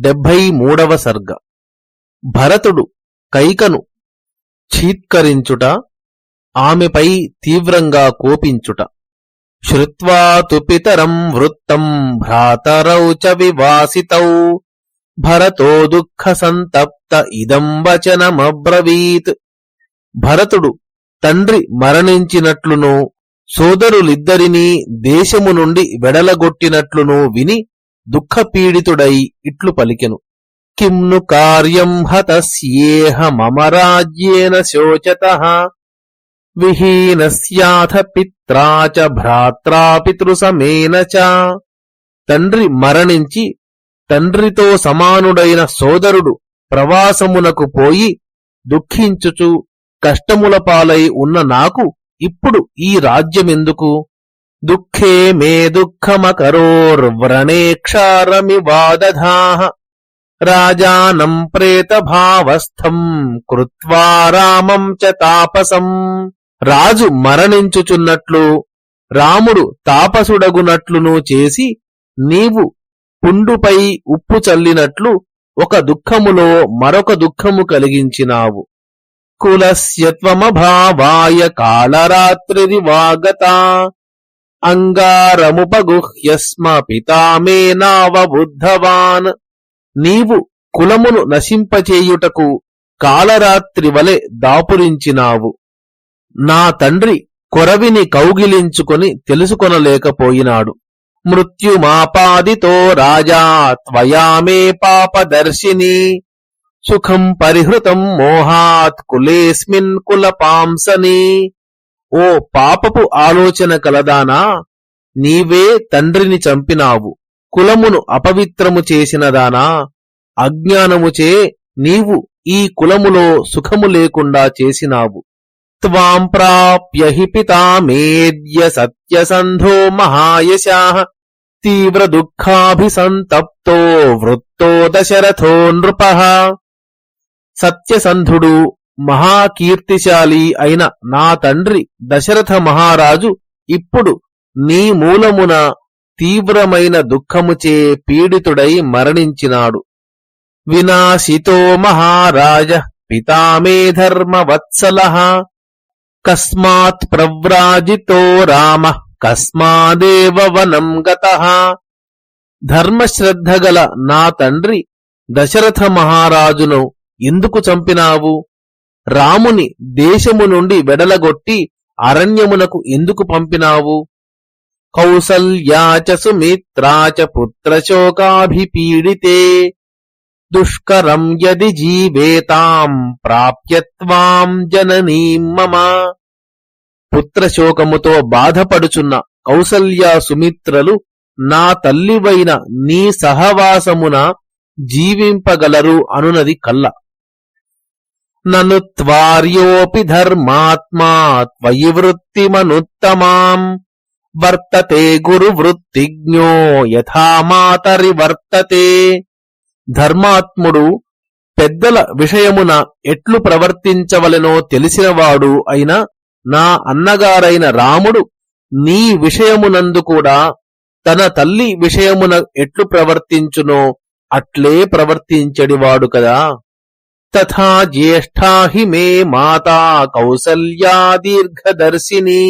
డెబ్భై మూడవ సర్గ. భరతుడు కైకను చీత్కరించుట ఆమెపై తీవ్రంగా కోపించుట. శ్రుత్వా పితరం వృత్తం భ్రాతరౌ చ వివాసితౌ. భరతో దుఃఖ సంతప్త ఇదం వచనమబ్రవీత్. భరతుడు తండ్రి మరణించినట్లును సోదరులిద్దరినీ దేశము నుండి వెడలగొట్టినట్లును విని దుఃఖపీడితుడై ఇట్లు పలికెను. కిమ్ను కార్యం హతస్యేహ మమ రాజ్యేన శోచత. విహీనస్యాథ పిత్రా చ భ్రాత్రా పితృసమేన చ. తండ్రి మరణించి తండ్రితో సమానుడైన సోదరుడు ప్రవాసమునకు పోయి దుఃఖించుచు కష్టముల పాలై ఉన్న నాకు ఇప్పుడు ఈ రాజ్యమెందుకు? దుఃఖే మే దుఃఖమకరోర్వ్రణేక్షారమి వాదధాః రాజానం ప్రేతభావస్థం కృత్వా రామం చ తాపసం రాజు మరణించుచున్నట్లు రాముడు తాపసుడగునట్లును చేసి నీవు పుండుపై ఉప్పు చల్లినట్లు ఒక దుఃఖములో మరొక దుఃఖము కలిగించినావు। కులస్యత్వమభావాయ కాళరాత్రిరివాగత అంగారముపగుహ్యస్మ పితామే నావబుద్ధవాన్ నీవు కులమును నశింపచేయుటకు కాలరాత్రి వలె దాపురించినావు. నా తండ్రి కొరవిని కౌగిలించుకొని తెలుసుకొనలేకపోయినాడు. మృత్యుమాపాదితో రాజా త్వయామే పాపదర్శిని. సుఖం పరిహృతం మోహాత్ కులేస్మిన్ కులపాంసని ఓ పాపపు ఆలోచన కలదానా? నీవే తండ్రిని చంపినావు. కులమును అపవిత్రము చేసినదానా? అజ్ఞానముచే నీవు ఈ కులములో సుఖము లేకుండా చేసినావు. త్వాం ప్రాప్య హి పితామేద్య సత్యసంధో మహాయశా. తీవ్ర దుఃఖాభిసంతప్తో వృత్తో దశరథో నృప. సత్యసంధుడు మహాకీర్తిశాలి అయిన నా తండ్రి దశరథ మహారాజు ఇప్పుడు నీ మూలమున తీవ్రమైన దుఃఖముచే పీడితుడై మరణించినాడు. వినాశితో మహారాజ పితామే ధర్మవత్సల. కస్మాత్ ప్రవ్రాజితో రామ కస్మాదేవ వనం గత. ధర్మశ్రద్ధగల నా తండ్రి దశరథ మహారాజును ఎందుకు చంపినావు? రాముని దేశము నుండి వెడలగొట్టి అరణ్యమునకు ఎందుకు పంపినావు? కౌసల్యాచ సుమిత్రాచ పుత్రశోకాభిపీడితే. దుష్కరం యది జీవేతాం ప్రాప్యత్వాం జననీం మమ. పుత్రశోకముతో బాధపడుచున్న కౌసల్యా సుమిత్రలు నా తల్లివైన నీ సహవాసమున జీవింపగలరు అనునది కల్ల. నను త్వార్యోపి ధర్మాత్మా త్వయి వృత్తిమనుత్తమాం వర్తతే గురు వృత్తిజ్ఞో యథామాతరి వర్తతే. ధర్మాత్ముడు పెద్దల విషయమున ఎట్లు ప్రవర్తించవలెనో తెలిసినవాడు అయిన నా అన్నగారైన రాముడు నీ విషయమునందు కూడా తన తల్లి విషయమున ఎట్లు ప్రవర్తించునో అట్లే ప్రవర్తించడివాడు కదా. తథా జ్యేష్ఠా హి మే మాతా కౌసల్యా దీర్ఘదర్శిని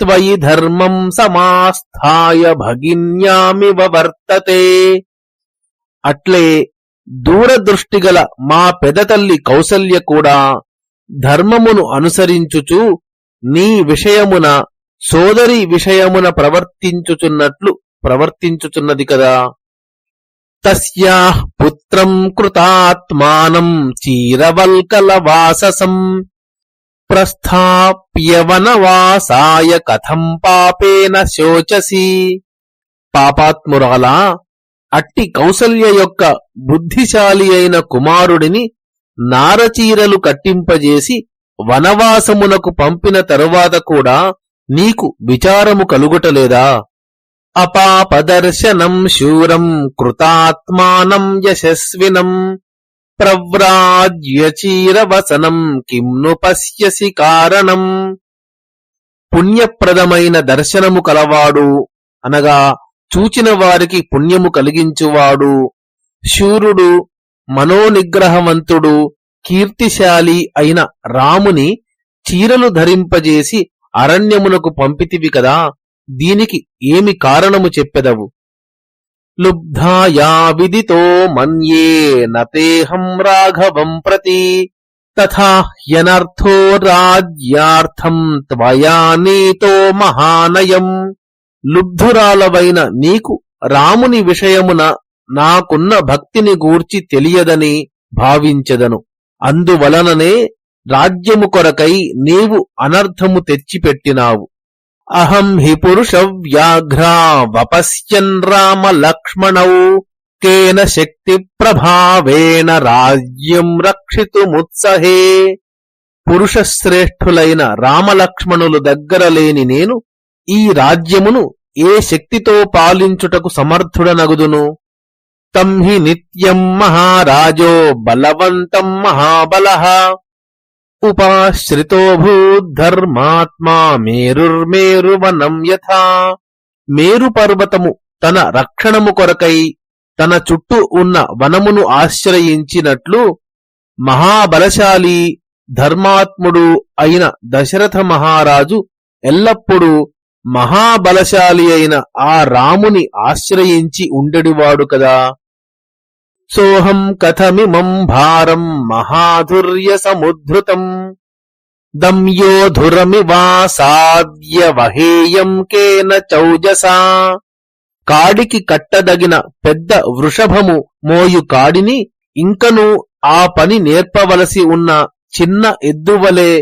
త్వయి ధర్మం సమాస్థాయ భగిన్యామివ వర్తతే అట్లే దూరదృష్టిగల మా పెదతల్లి కౌసల్య కూడా ధర్మమును అనుసరించుచు నీ విషయమున సోదరి విషయమున ప్రవర్తించుచున్నట్లు ప్రవర్తించుచున్నది కదా తస్యా పుత్రం కృతాత్మానం చీరవల్కలవాససం. ప్రస్థాప్యవనవాసాయ కథం పాపేన శోచసి. పాపాత్మురాలా అట్టి కౌసల్య యొక్క బుద్ధిశాలి అయిన కుమారుడిని నారచీరలు కట్టింపజేసి వనవాసమునకు పంపిన తరువాత కూడా నీకు విచారము కలుగుటలేదా? అపాపదర్శనం శూరం కృతాత్మానం యశస్వినం ప్రవ్రాజ్యచీరవసనం కింను పశ్యసి కారణం. పుణ్యప్రదమైన దర్శనము కలవాడు అనగా చూచిన వారికి పుణ్యము కలిగించువాడు. శూరుడు మనోనిగ్రహవంతుడు కీర్తిశాలి అయిన రాముని చీరలు ధరింపజేసి అరణ్యమునకు పంపితివి కదా. దీనికి ఏమి కారణము చెప్పెదవు? లుబ్ధాయా విదితో మన్యే నతేహం రాఘవం ప్రతి తథాహ్యనర్థో రాజ్యార్థం త్వయా నీతో మహానయం. లుబ్ధురాలవైన నీకు రాముని విషయమున నాకున్న భక్తిని గూర్చి తెలియదని భావించెదను. అందువలననే రాజ్యము కొరకై నీవు అనర్థము తెచ్చిపెట్టినావు. అహం హి పురుష వ్యాఘ్రా వపశ్యన్ రామ లక్ష్మణౌ కేన శక్తి ప్రభావేణ రాజ్యం రక్షితుముత్సహే. పురుషశ్రేష్ఠులైన రామలక్ష్మణులు దగ్గర లేని నేను ఈ రాజ్యమును ఏ శక్తితో పాలించుటకు సమర్థుడనగుదును? తం హి నిత్యం మహారాజో బలవంతం మహాబలః. ఉపాశ్రితో భూద్ధర్మాత్మా మేరుర్మేరువనం యథా. మేరు పర్వతము తన రక్షణము కొరకై తన చుట్టూ ఉన్న వనమును ఆశ్రయించినట్లు మహాబలశాలి ధర్మాత్ముడు అయిన దశరథ మహారాజు ఎల్లప్పుడూ మహాబలశాలి అయిన ఆ రాముని ఆశ్రయించి ఉండెడివాడు కదా. సోహం కథమిమం భారం మహాధుర్య సముద్ధృతం దమ్యోధురమివాసాద్య వహేయం కేన చౌజసా. కాడికి కట్టదగిన పెద్ద వృషభము మోయు కాడిని ఇంకను ఆ పని నేర్పవలసి ఉన్న చిన్న ఎద్దువలే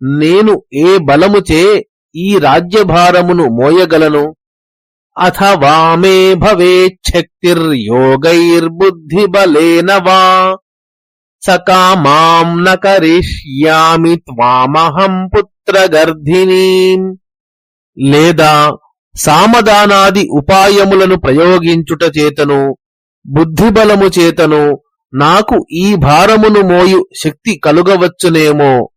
నేను ఏ బలముచే ఈ రాజ్యభారమును మోయగలను. అథ వామే భవేच्छక్తిర్యోగైర్బుద్ధిబలేన వా. సకామాం న కరిష్యామి త్వామహం పుత్రగర్ధినీ. లేదా సామదానాది ఉపాయములను ప్రయోగించుట చేతను బుద్ధిబలము చేతను నాకు ఈ భారమును మోయు శక్తి కలుగవచ్చునేమో.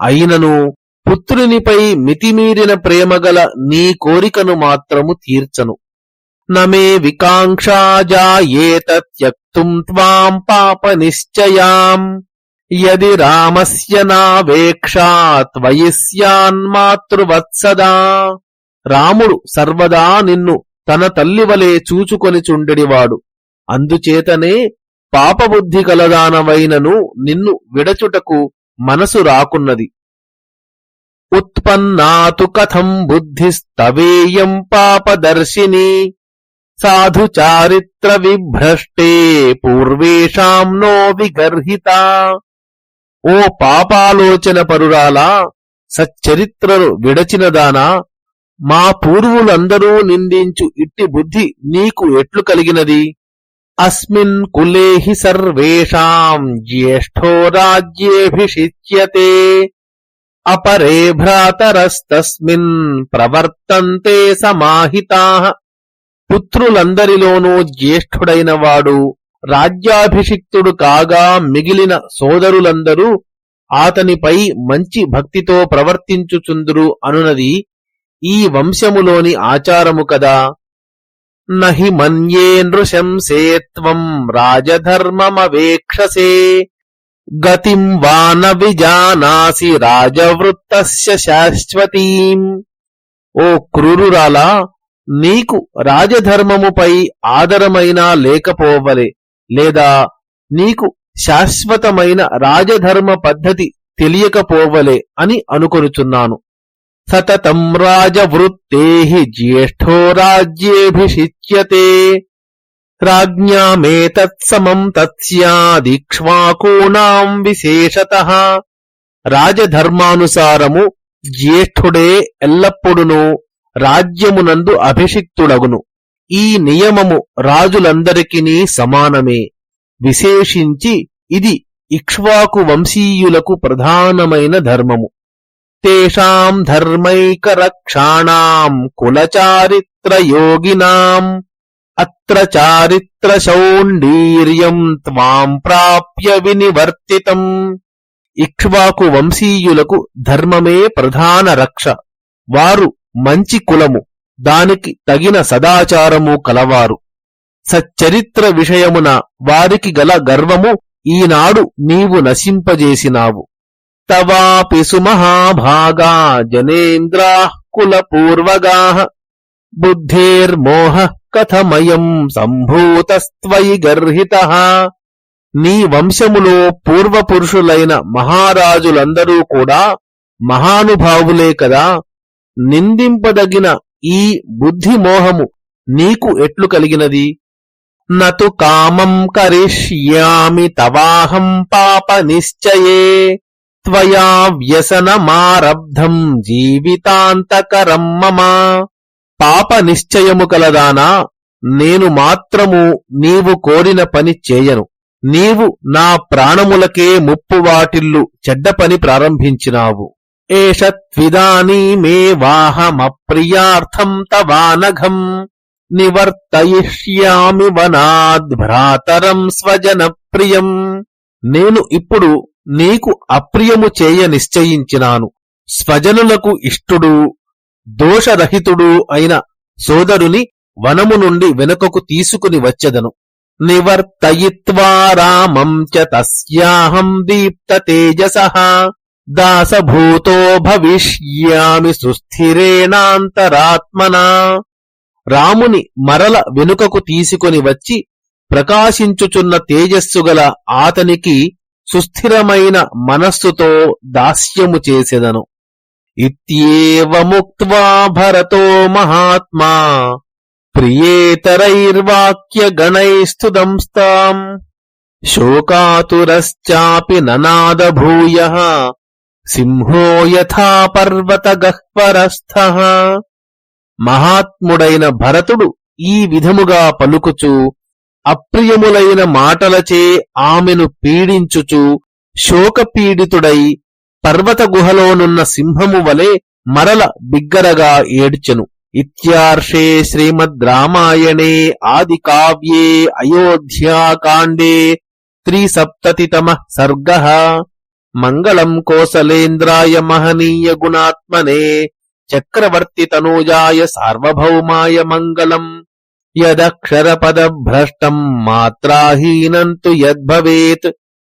అయినను పుత్రునిపై మితిమీరిన ప్రేమగల నీ కోరికను మాత్రము తీర్చను. నమే వికాంక్షాజాయేత త్యక్తుం త్వాం పాప నిశ్చయాం యది రామస్య నావేక్షా త్వయి స్యాన్మాతృవత్సదా రాముడు సర్వదా నిన్ను తన తల్లివలే చూచుకొని చుండెడివాడు. అందుచేతనే పాపబుద్ధి కలదానవైనను నిన్ను విడచుటకు మనసు రాకున్నది. ఉత్పన్నాతు కథం బుద్ధిస్తవేయం పాపదర్శిని సాధు చారిత్ర విభ్రష్టే పూర్వేషాం నో విగర్హిత ఓ పాపాలోచన పరురాలా సచ్చరిత్రను విడచినదానా। మా పూర్వులందరూ నిందించు ఇట్టి బుద్ధి నీకు ఎట్లు కలిగినది? అస్మిన్ కులేహి సర్వేషాం జ్యేష్ఠో రాజ్యేభిషిచ్యతే। అపరే భ్రాతరస్తస్మిన్ ప్రవర్తంతే సమాహితా పుత్రులందరిలోనూ జ్యేష్ఠుడైన వాడు రాజ్యాభిషిక్తుడు కాగా మిగిలిన సోదరులందరూ ఆతనిపై మంచి భక్తితో ప్రవర్తించుచుందురు అనునది ఈ వంశములోని ఆచారము కదా. నహి మన్యే నృశంసేత్వం రాజధర్మమవేక్షసే। గతిం వాన విజానాసి రాజవృత్తస్య శాశ్వతీం. ఓ క్రూరురాలా నీకు రాజధర్మముపై ఆదరమైనా లేకపోవలే లేదా నీకు శాశ్వతమైన రాజధర్మ పద్ధతి తెలియకపోవలే అని అనుకొనుచున్నాను. సతతం రాజవృత్తే జ్యేష్ఠో రాజ్యేభిషిచ్యతే. రాజ్ఞామేతత్సమం తత్స్యాదిక్ష్వాకూణాం విశేషత రాజధర్మానుసారము జ్యేష్ఠుడే ఎల్లప్పుడును రాజ్యమునందు అభిషిక్తుడగును. ఈ నియమము రాజులందరికీ సమానమే. విశేషించి ఇది ఇక్ష్వాకు వంశీయులకు ప్రధానమైన ధర్మము. తేషాం ధర్మైకరక్షాణాం కులచారిత్రయోగినాం. అత్ర చారిత్ర శౌండీర్యం త్వాం ప్రాప్య వినివర్తితం. ఇక్ష్వాకు వంశీయులకు ధర్మమే ప్రధాన రక్ష. వారు మంచి కులము దానికి తగిన సదాచారము కలవారు. సచ్చరిత్ర విషయమున వారికి గల గర్వము ఈనాడు నీవు నశింపజేసినావు. తవాపి సుమహాభాగా జనేంద్రా కులపూర్వగా. బుద్ధేర్మోహ కథమయం సంభూతస్త్వయి గర్హిత. నీ వంశములో పూర్వపురుషులైన మహారాజులందరూ కూడా మహానుభావులే కదా. నిందింపదగిన ఈ బుద్ధిమోహము నీకు ఎట్లు కలిగినది? నతు కామం కరిష్యామి తవాహం పాప నిశ్చయే. త్వయా వ్యసనమారబ్ధం జీవితాంతకరం మమ. పాప నిశ్చయము కలదానా నేను మాత్రము నీవు కోరిన పని చేయను. నీవు నా ప్రాణములకే ముప్పు వాటిల్లు చెడ్డ పని ప్రారంభించినావు. ఏషత్విదానీమే వాహమప్రియార్థం తవానఘం నివర్తయిష్యామి వనాద్భ్రాతరం స్వజన ప్రియం నేను ఇప్పుడు నీకు అప్రియము చేయ నిశ్చయించినాను. స్వజనులకు ఇష్టుడు దోషరహితుడు అయిన సోదరుని వనము నుండి వెనుకకు తీసుకుని వచ్చెదను. నివర్తయిత్వా రామం చ తస్యాహం దీప్త తేజస. దాసభూతో భవిష్యామి సుస్థిరేణాంతరాత్మనా. రాముని మరల వెనుకకు తీసుకొని వచ్చి ప్రకాశించుచున్న తేజస్సుగల ఆతనికి సుస్థిరమైన మనస్సుతో దాస్యము చేసెదను. ఇత్యేవముక్త్వా భరతో మహాత్మా ప్రియేతరైర్వాక్యగణైస్తుదంస్తాం శోకాతురశ్చాపి ననాదభూయ సింహో యథా పర్వత గహ్వరస్థ మహాత్ముడైన భరతుడు ఈ విధముగా పలుకుచు అప్రియములైన మాటలచే ఆమెను పీడించుచు శోకపీడితుడై పర్వత గుహలోనున్న సింహము వలె మరల బిగ్గరగా ఏడ్చెను. ఇత్యార్షే శ్రీమద్ రామాయణే ఆది కావ్యే అయోధ్యాకాండే త్రిసప్తతితమ సర్గ. మంగళం కోసలేంద్రాయ మహనీయ గుణాత్మనే చక్రవర్తి తనూజాయ సార్వభౌమాయ మంగళం. యదక్షరపదభ్రష్టం మాత్రాహీనం తు యద్భవేత్.